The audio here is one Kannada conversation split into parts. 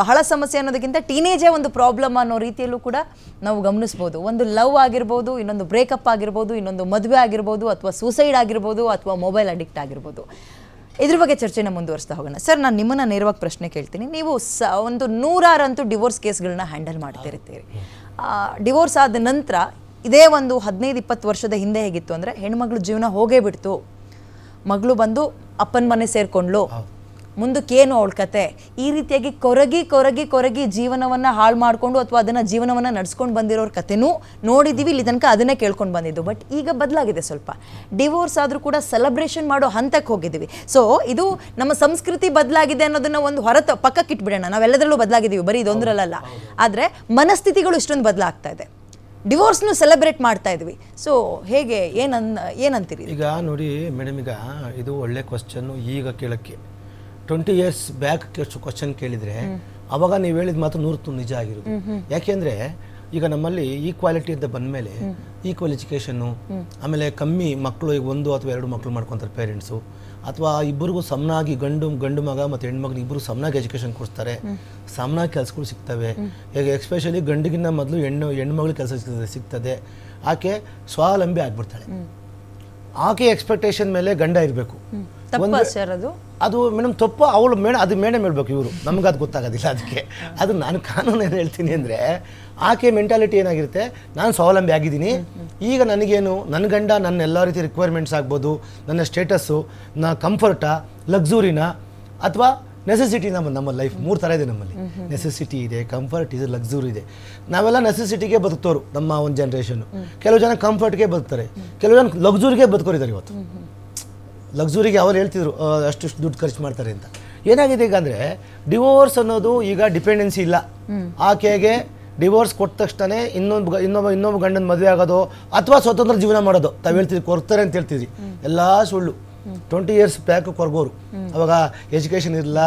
ಬಹಳ ಸಮಸ್ಯೆ ಅನ್ನೋದಕ್ಕಿಂತ ಟೀನೇಜೇ ಒಂದು ಪ್ರಾಬ್ಲಮ್ ಅನ್ನೋ ರೀತಿಯಲ್ಲೂ ಕೂಡ ನಾವು ಗಮನಿಸ್ಬೋದು. ಒಂದು ಲವ್ ಆಗಿರ್ಬೋದು, ಇನ್ನೊಂದು ಬ್ರೇಕಪ್ ಆಗಿರ್ಬೋದು, ಇನ್ನೊಂದು ಮದುವೆ ಆಗಿರ್ಬೋದು, ಅಥವಾ ಸೂಸೈಡ್ ಆಗಿರ್ಬೋದು, ಅಥವಾ ಮೊಬೈಲ್ ಅಡಿಕ್ಟ್ ಆಗಿರ್ಬೋದು. ಇದ್ರ ಬಗ್ಗೆ ಚರ್ಚೆನ ಮುಂದುವರಿಸ್ತಾ ಹೋಗೋಣ. ಸರ್, ನಾನು ನಿಮ್ಮನ್ನು ನೇರವಾಗಿ ಪ್ರಶ್ನೆ ಕೇಳ್ತೀನಿ. ನೀವು ಸ, ಒಂದು ನೂರಾರಂತೂ ಡಿವೋರ್ಸ್ ಕೇಸ್ಗಳನ್ನ ಹ್ಯಾಂಡಲ್ ಮಾಡ್ತಿರ್ತೀರಿ. ಡಿವೋರ್ಸ್ ಆದ ನಂತರ ಇದೇ ಒಂದು ಹದಿನೈದು, ಇಪ್ಪತ್ತು ವರ್ಷದ ಹಿಂದೆ ಹೇಗಿತ್ತು ಅಂದರೆ ಹೆಣ್ಮಗಳು ಜೀವನ ಹೋಗೇ ಬಿಡ್ತು. ಮಗಳು ಬಂದು ಅಪ್ಪನ ಮನೆ ಸೇರ್ಕೊಂಡ್ಲು ಮುಂದಕ್ಕೇನು ಅವಳ ಕತೆ? ಈ ರೀತಿಯಾಗಿ ಕೊರಗಿ ಕೊರಗಿ ಕೊರಗಿ ಜೀವನವನ್ನ ಹಾಳು ಮಾಡಿಕೊಂಡು ಅಥವಾ ಅದನ್ನ ಜೀವನವನ್ನ ನಡ್ಸ್ಕೊಂಡು ಬಂದಿರೋರ ಕಥೆನೂ ನೋಡಿದ್ದೀವಿ ಇಲ್ಲಿ ತನಕ ಅದನ್ನೇ ಕೇಳ್ಕೊಂಡು ಬಂದಿದ್ದು. ಬಟ್ ಈಗ ಬದಲಾಗಿದೆ ಸ್ವಲ್ಪ. ಡಿವೋರ್ಸ್ ಆದ್ರೂ ಕೂಡ ಸೆಲೆಬ್ರೇಷನ್ ಮಾಡೋ ಹಂತಕ್ಕೆ ಹೋಗಿದ್ದೀವಿ. ಸೊ ಇದು ನಮ್ಮ ಸಂಸ್ಕೃತಿ ಬದಲಾಗಿದೆ ಅನ್ನೋದನ್ನ ಒಂದು ಹೊರತ ಪಕ್ಕಕ್ಕೆ ಇಟ್ಬಿಡೋಣ. ನಾವೆಲ್ಲದರಲ್ಲೂ ಬದಲಾಗಿದ್ದೀವಿ. ಬರೀ ಇದೊಂದರಲ್ಲ ಆದರೆ ಮನಸ್ಥಿತಿಗಳು ಇಷ್ಟೊಂದು ಬದಲಾಗ್ತಾ ಇದೆ. ಡಿವೋರ್ಸ್ನು ಸೆಲೆಬ್ರೇಟ್ ಮಾಡ್ತಾ ಇದ್ವಿ. ಸೊ ಹೇಗೆ ಏನನ್ ಏನಂತೀರಿ? ಈಗ ನೋಡಿ ಮೇಡಮ್ ಈಗ ಇದು ಒಳ್ಳೆ ಕ್ವಶನ್ ಈಗ ಕೇಳಕ್ಕೆ. ಟ್ವೆಂಟಿ ಇಯರ್ಸ್ ಬ್ಯಾಕ್ ಕ್ವಶನ್ ಕೇಳಿದರೆ, ಅವಾಗ ನೀವು ಹೇಳಿದ ಮಾತು ನೂರು ನಿಜ ಆಗಿರೋದು. ಯಾಕೆಂದರೆ, ಈಗ ನಮ್ಮಲ್ಲಿ ಈಕ್ವಾಲಿಟಿ ಅಂತ ಬಂದಮೇಲೆ ಈಕ್ವಲ್ ಎಜುಕೇಷನ್ನು ಆಮೇಲೆ ಕಮ್ಮಿ ಮಕ್ಕಳು ಈಗ ಒಂದು ಅಥವಾ ಎರಡು ಮಕ್ಕಳು ಮಾಡ್ಕೊತಾರೆ ಪೇರೆಂಟ್ಸು ಅಥವಾ ಇಬ್ಬರಿಗೂ ಸಮನಾಗಿ ಗಂಡು ಗಂಡು ಮಗ ಮತ್ತು ಹೆಣ್ಮಗನ ಇಬ್ಬರು ಸಮನಾಗಿ ಎಜುಕೇಷನ್ ಕೊಡ್ತಾರೆ ಸಮನಾಗಿ ಕೆಲಸಗಳು ಸಿಗ್ತವೆ. ಈಗ ಎಕ್ಸ್ಪೆಷಲಿ ಗಂಡಿಗಿನ್ನ ಮೊದಲು ಹೆಣ್ಣು ಹೆಣ್ಮಗಳು ಕೆಲಸ ಸಿಗ್ತದೆ. ಆಕೆ ಸ್ವಾವಲಂಬಿ ಆಗ್ಬಿಡ್ತಾಳೆ. ಆಕೆ ಎಕ್ಸ್ಪೆಕ್ಟೇಷನ್ ಮೇಲೆ ಗಂಡ ಇರಬೇಕು. ಅದು? ಅದು ಮೇಡಮ್ ತಪ್ಪು ಅವಳು ಮೇಡ ಅದು ಮೇಡಮ್ ಹೇಳ್ಬೇಕು ಇವರು. ನಮ್ಗೆ ಅದು ಗೊತ್ತಾಗೋದಿಲ್ಲ ಅದಕ್ಕೆ. ಅದು ನಾನು ಕಾನೂನು ಏನು ಹೇಳ್ತೀನಿ ಅಂದರೆ ಆಕೆ ಮೆಂಟಾಲಿಟಿ ಏನಾಗಿರುತ್ತೆ? ನಾನು ಸ್ವಾವಲಂಬಿ ಆಗಿದ್ದೀನಿ. ಈಗ ನನಗೇನು? ನನ್ನ ಗಂಡ ನನ್ನ ಎಲ್ಲ ರೀತಿ ರಿಕ್ವೈರ್ಮೆಂಟ್ಸ್ ಆಗ್ಬೋದು. ನನ್ನ ಸ್ಟೇಟಸ್ಸು ನನ್ನ ಕಂಫರ್ಟಾ ಲಕ್ಸುರಿನ ಅಥವಾ ನೆಸೆಸಿಟಿ ನಮ್ಮ ನಮ್ಮ ಲೈಫ್ ಮೂರು ಥರ ಇದೆ ನಮ್ಮಲ್ಲಿ. ನೆಸೆಸಿಟಿ ಇದೆ ಕಂಫರ್ಟ್ ಇದೆ ಲಕ್ಸುರಿ ಇದೆ. ನಾವೆಲ್ಲ ನೆಸೆಸಿಟಿಗೆ ಬದುಕ್ತೋರು ನಮ್ಮ ಒಂದು ಜನ್ರೇಷನ್ನು ಕೆಲವು ಜನ ಕಂಫರ್ಟ್ಗೆ ಬದುಕ್ತಾರೆ. ಕೆಲವು ಜನ ಲಕ್ಸುರಿಗೆ ಬದುಕೋರಿದ್ದಾರೆ ಇವತ್ತು. ಲಕ್ಸುರಿಗೆ ಅವ್ರು ಹೇಳ್ತಿದ್ರು ಅಷ್ಟು ದುಡ್ಡು ಖರ್ಚು ಮಾಡ್ತಾರೆ ಅಂತ. ಏನಾಗಿದೆ ಈಗ ಅಂದರೆ ಡಿವೋರ್ಸ್ ಅನ್ನೋದು ಈಗ ಡಿಪೆಂಡೆನ್ಸಿ ಇಲ್ಲ. ಆಕೆಗೆ ಡಿವೋರ್ಸ್ ಕೊಟ್ಟ ತಕ್ಷಣ ಇನ್ನೊಂದು ಇನ್ನೊಬ್ಬ ಇನ್ನೊಬ್ಬ ಗಂಡನ ಮದುವೆ ಆಗೋದು ಅಥವಾ ಸ್ವತಂತ್ರ ಜೀವನ ಮಾಡೋದು. ತಾವು ಹೇಳ್ತಿದ್ರಿ ಕೊಡ್ತಾರೆ ಅಂತ ಹೇಳ್ತಿದ್ರಿ. ಎಲ್ಲ ಸುಳ್ಳು. ಟ್ವೆಂಟಿ ಇಯರ್ಸ್ ಬ್ಯಾಕ್ ಕೊರಗೋರು. ಅವಾಗ ಎಜುಕೇಷನ್ ಇರಲ್ಲ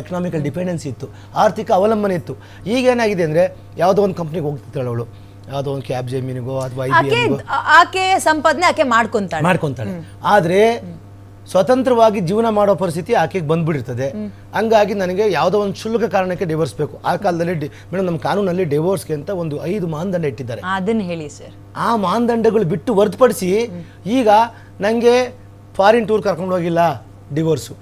ಎಕನಾಮಿಕಲ್ ಡಿಪೆಂಡೆನ್ಸಿ ಇತ್ತು ಆರ್ಥಿಕ ಅವಲಂಬನೆ ಇತ್ತು. ಈಗ ಏನಾಗಿದೆ ಅಂದರೆ ಯಾವುದೋ ಒಂದು ಕಂಪ್ನಿಗೆ ಹೋಗ್ತಿದ್ದಾಳೆ ಅವಳು. ಯಾವುದೋ ಒಂದು ಕ್ಯಾಬ್ ಜಮೀನಿಗೋ ಅಥವಾ ಆಕೆ ಸಂಪಾದನೆ ಆಕೆ ಮಾಡ್ಕೊಂತಾಳೆ. ಮಾಡ್ಕೊಂತಾಳೆ. ಆದರೆ ಸ್ವತಂತ್ರವಾಗಿ ಜೀವನ ಮಾಡೋ ಪರಿಸ್ಥಿತಿ ಆಕೆಗೆ ಬಂದ್ಬಿಟ್ಟಿರ್ತದೆ. ಹಂಗಾಗಿ ನನಗೆ ಯಾವುದೋ ಒಂದು ಶುಲ್ಕ ಕಾರಣಕ್ಕೆ ಡಿವೋರ್ಸ್ ಬೇಕು. ಆ ಕಾಲದಲ್ಲಿ ಮೇಡಮ್ ನಮ್ಮ ಕಾನೂನಲ್ಲಿ ಡಿವೋರ್ಸ್ಗೆ ಅಂತ ಒಂದು ಐದು ಮಾನದಂಡ ಇಟ್ಟಿದ್ದಾರೆ. ಅದನ್ನ ಹೇಳಿ ಸರ್. ಆ ಮಾನದಂಡಗಳು ಬಿಟ್ಟು ಹೊರತುಪಡಿಸಿ ಈಗ ನನಗೆ ಫಾರಿನ್ ಟೂರ್ ಕರ್ಕೊಂಡು ಹೋಗಿಲ್ಲ ಡಿವೋರ್ಸು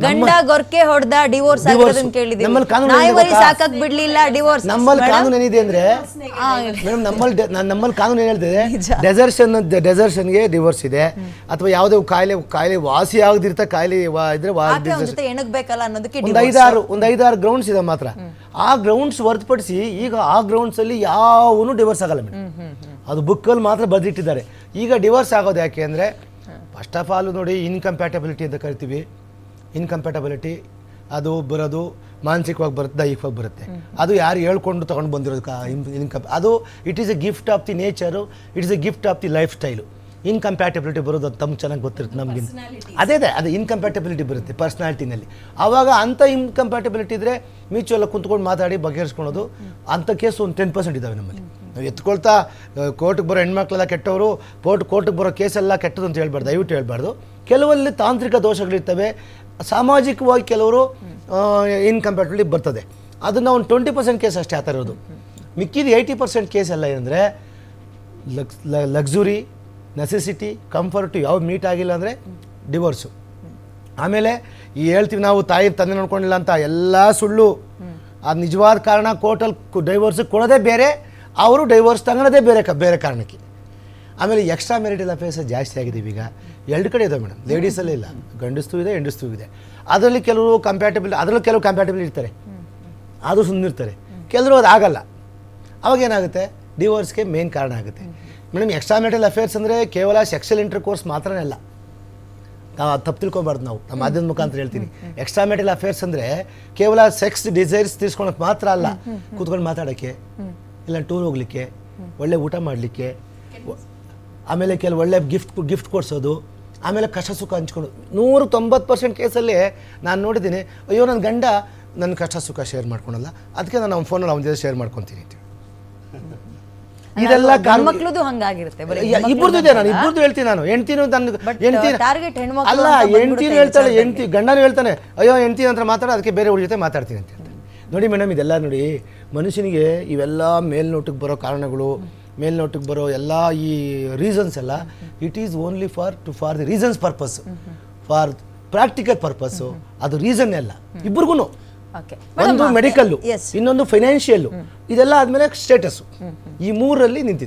ಗಂಡ ಗೊರ್ಕೆ ಹೊಡೆದ ಡಿವೋರ್ಸ್ Divorce. ಆಗಿರೋದನ್ನ ಕೇಳಿದೀವಿ ನಮ್ಮಲ್ಲಿ ಕಾನೂನು ಏನಿದೆ ಮರಿ ಗೊತ್ತಾ? ಸಾಕಕ್ ಬಿಡ್ಲಿಲ್ಲ ಡಿವೋರ್ಸ್ ನಮ್ಮಲ್ಲಿ ಕಾನೂನು ಏನಿದೆ ಅಂದ್ರೆ ಮೇಡಮ್ ನಮ್ಮಲ್ಲಿ ಡೆ- ನಾನ್- ನಮ್ಮಲ್ಲಿ ಕಾನೂನು ಏನು ಹೇಳ್ತಿದೆ? ಡೆಸರ್ಷನ್ ಡೆಸರ್ಷನ್ಗೆ ಡಿವೋರ್ಸ್ ಇದೆ. ಅಥವಾ ಯಾವುದೇ ಕಾಯಿಲೆ ಕಾಯಿಲೆ ವಾಸಿ ಆಗದಿರ್ತ ಕಾಯಿಲೆ ವಾ- ಇದ್ರೆ ವಾ- ಆಕೆ ಅವ್ನ ಜೊತೆ ಎಣಗ್ಬೇಕಲ್ಲ ಅನ್ನೋದಕ್ಕೆ ಒಂದು ಐದಾರು ಒಂದು ಐದಾರು ಗ್ರೌಂಡ್ಸ್ ಇದೆ ಮಾತ್ರ. ಆ ಗ್ರೌಂಡ್ಸ್ ಹೊರತುಪಡಿಸಿ ಈಗ ಆ ಗ್ರೌಂಡ್ಸ್ ಅಲ್ಲಿ ಯಾವನು ಡಿವೋರ್ಸ್ ಆಗಲ್ಲ ಮೇಡಮ್. ಅದು ಬುಕ್ಕಲ್ಲಿ ಮಾತ್ರ ಬರೆದಿಟ್ಟಿದ್ದಾರೆ. ಈಗ ಡಿವೋರ್ಸ್ ಆಗೋದು ಯಾಕೆ ಅಂದರೆ ಫಸ್ಟ್ ಆಫ್ ಆಲ್ ನೋಡಿ ಇನ್ಕಂಪ್ಯಾಟಬಿಲಿಟಿ ಅಂತ ಕರಿತೀವಿ. ಇನ್ಕಂಪ್ಯಾಟಬಿಲಿಟಿ ಅದು ಬರೋದು ಮಾನಸಿಕವಾಗಿ ಬರುತ್ತೆ ದೈಹಿಕವಾಗಿ ಬರುತ್ತೆ. ಅದು ಯಾರು ಹೇಳ್ಕೊಂಡು ತೊಗೊಂಡು ಬಂದಿರೋದು ಕಾ ಇನ್ಕಮ್ ಅದು it is a gift of the nature it is a gift of the life style incompatibility ಬರೋದು ಅದು ತಮ್ಗೆ ಚೆನ್ನಾಗಿ ಗೊತ್ತಿರುತ್ತೆ ನಮಗೆ ಅದೇ ಅದೇ ಅದು ಇನ್ಕಂಪ್ಯಾಟಬಿಲಿಟಿ ಬರುತ್ತೆ ಪರ್ಸ್ನಾಲಿಟಿನಲ್ಲಿ ಆವಾಗ ಅಂಥ ಇನ್ಕಂಪ್ಯಾಟಬಿಲಿಟಿ ಇದ್ದರೆ ಮ್ಯೂಚುವಲ್ ಕುಂತ್ಕೊಂಡು ಮಾತಾಡಿ ಬಗೆಹರಿಸ್ಕೊಳೋದು ಅಂಥ ಕೇಸು ಒಂದು ಟೆನ್ ಪರ್ಸೆಂಟ್ ಇದ್ದಾವೆ ನಮ್ಮಲ್ಲಿ. ಎತ್ಕೊಳ್ತಾ ಕೋರ್ಟ್ಗೆ ಬರೋ ಹೆಣ್ಮಕ್ಳೆಲ್ಲ ಕೆಟ್ಟವರು ಕೋರ್ಟ್ ಕೋರ್ಟ್ಗೆ ಬರೋ ಕೇಸೆಲ್ಲ ಕೆಟ್ಟದು ಅಂತ ಹೇಳ್ಬಾರ್ದು ದಯವಿಟ್ಟು ಹೇಳ್ಬಾರ್ದು. ಕೆಲವಲ್ಲಿ ತಾಂತ್ರಿಕ ದೋಷಗಳಿರ್ತವೆ. ಸಾಮಾಜಿಕವಾಗಿ ಕೆಲವರು ಇನ್ಕಂಪ್ಯಾಟಬಿಲಿಟಿ ಬರ್ತದೆ. ಅದನ್ನು ಒಂದು ಟ್ವೆಂಟಿ ಪರ್ಸೆಂಟ್ ಕೇಸ್ ಅಷ್ಟೇ ಆ ಥರ ಇರೋದು. ಮಿಕ್ಕಿದ ಏಯ್ಟಿ ಪರ್ಸೆಂಟ್ ಕೇಸ್ ಎಲ್ಲ ಏನಂದರೆ ಲಕ್ಸ್ ಲಕ್ಸುರಿ ನೆಸೆಸಿಟಿ ಕಂಫರ್ಟು ಯಾವ ಮೀಟ್ ಆಗಿಲ್ಲ ಅಂದರೆ ಡಿವೋರ್ಸು. ಆಮೇಲೆ ಈ ಹೇಳ್ತೀವಿ ನಾವು ತಾಯಿ ತಂದೆ ನೋಡ್ಕೊಂಡಿಲ್ಲ ಅಂತ ಎಲ್ಲ ಸುಳ್ಳು. ಅದು ನಿಜವಾದ ಕಾರಣ ಕೋರ್ಟಲ್ಲಿ ಡೈವೋರ್ಸಿಗೆ ಕೊಡೋದೇ ಬೇರೆ ಅವರು ಡೈವೋರ್ಸ್ ತಗೊಳ್ಳೋದೇ ಬೇರೆ ಕ ಬೇರೆ ಕಾರಣಕ್ಕೆ. ಆಮೇಲೆ ಎಕ್ಸ್ಟ್ರಾ ಮೆರಿಟಲ್ ಅಫೇರ್ಸ್ ಜಾಸ್ತಿ ಆಗಿದ್ದೀವಿ ಈಗ. ಎರಡು ಕಡೆ ಇದಾವೆ ಮೇಡಮ್. ಲೇಡೀಸಲ್ಲೇ ಇಲ್ಲ. ಗಂಡಸ್ತು ಇದೆ ಹೆಂಡಸ್ತು ಇದೆ. ಅದರಲ್ಲಿ ಕೆಲವರು ಕಂಪ್ಯಾಟಬಲ್ ಅದರಲ್ಲಿ ಕೆಲವು ಕಂಪ್ಯಾಟಬಲ್ ಇರ್ತಾರೆ. ಅದು ಸುಮ್ಮನಿರ್ತಾರೆ ಕೆಲವರು ಅದು ಆಗಲ್ಲ. ಅವಾಗ ಏನಾಗುತ್ತೆ? ಡಿವೋರ್ಸ್ಗೆ ಮೇನ್ ಕಾರಣ ಆಗುತ್ತೆ. ಮೇಡಮ್ ಎಕ್ಸ್ಟ್ರಾ ಮೆರಿಟಲ್ ಅಫೇರ್ಸ್ ಅಂದರೆ ಕೇವಲ ಸೆಕ್ಷಲ್ ಇಂಟರ್ ಕೋರ್ಸ್ ಮಾತ್ರನೇ ಅಲ್ಲ. ನಾವು ಅದು ತಪ್ಪು ತಿಳ್ಕೊಬಾರ್ದು ನಾವು. ನಮ್ಮ ಮಾಧ್ಯಮದ ಮುಖಾಂತರ ಹೇಳ್ತೀನಿ. ಎಕ್ಸ್ಟ್ರಾ ಮೆರಿಟಲ್ ಅಫೇರ್ಸ್ ಅಂದರೆ ಕೇವಲ ಸೆಕ್ಸ್ ಡಿಸೈರ್ಸ್ ತೀರ್ಸ್ಕೊಳಕ್ಕೆ ಮಾತ್ರ ಅಲ್ಲ. ಕೂತ್ಕೊಂಡು ಮಾತಾಡೋಕ್ಕೆ. ಇಲ್ಲ ಟೂರ್ ಹೋಗ್ಲಿಕ್ಕೆ ಒಳ್ಳೆ ಊಟ ಮಾಡಲಿಕ್ಕೆ ಆಮೇಲೆ ಕೆಲವು ಒಳ್ಳೆ ಗಿಫ್ಟ್ ಗಿಫ್ಟ್ ಕೊಡಿಸೋದು ಆಮೇಲೆ ಕಷ್ಟ ಸುಖ ಹಂಚ್ಕೊಂಡು. ನೂರು ತೊಂಬತ್ತು ಪರ್ಸೆಂಟ್ ಕೇಸಲ್ಲಿ ನಾನು ನೋಡಿದ್ದೀನಿ ಅಯ್ಯೋ ನನ್ನ ಗಂಡ ನನ್ನ ಕಷ್ಟ ಸುಖ ಶೇರ್ ಮಾಡ್ಕೊಳಲ್ಲ ಅದಕ್ಕೆ ನಾನು ಅವ್ನ ಫೋನಲ್ಲಿ ಅವನ ಜೊತೆ ಶೇರ್ ಮಾಡ್ಕೊತೀನಿ ಅಂತ ಇದೆಲ್ಲ ಕಾನೂನು- ಮಕ್ಳದು ಹಂಗಾಗಿರುತ್ತೆ ಬರೀ ಇಬ್ಬರದು ಇದೆ ನಾನು ಇಬ್ಬರದು ಹೇಳ್ತೀನಿ ನಾನು ಹೆಂಡ್ತಿನೂ ನನ್ನ ಹೆಂಡ್ತಿ ಅಲ್ಲ ಹೆಂಡ್ತಿನೂ ಹೇಳ್ತಾಳೆ ಹೆಂಡ್ತಿ ಗಂಡನೂ ಹೇಳ್ತಾನೆ ಅಯ್ಯೋ ಹೆಂಡ್ತಿ ಅಂತ ಮಾತಾಡ ಅದಕ್ಕೆ ಬೇರೆ ಹುಡುಗ ಜೊತೆ ಮಾತಾಡ್ತೀನಿ ಅಂತ. ನೋಡಿ ಮೇಡಮ್ ಇದೆಲ್ಲ ನೋಡಿ ಮನುಷ್ಯನಿಗೆ ಇವೆಲ್ಲ ಮೇಲ್ನೋಟಕ್ಕೆ ಬರೋ ಕಾರಣಗಳು ಮೇಲ್ನೋಟಕ್ಕೆ ಬರೋ ಎಲ್ಲ ಈ ರೀಸನ್ಸ್ ಎಲ್ಲ it is only for to for the reasons purpose for practical purpose ಅದು ರೀಸನ್ ಅಲ್ಲ ಇಬ್ಬರಿಗೂ ಒಂದು ಮೆಡಿಕಲ್ ಇನ್ನೊಂದು ಫೈನಾನ್ಷಿಯಲ್ ಇದೆಲ್ಲ ಆದಮೇಲೆ ಸ್ಟೇಟಸ್ ಈ ಮೂರಲ್ಲಿ ನಿಂತಿದೆ.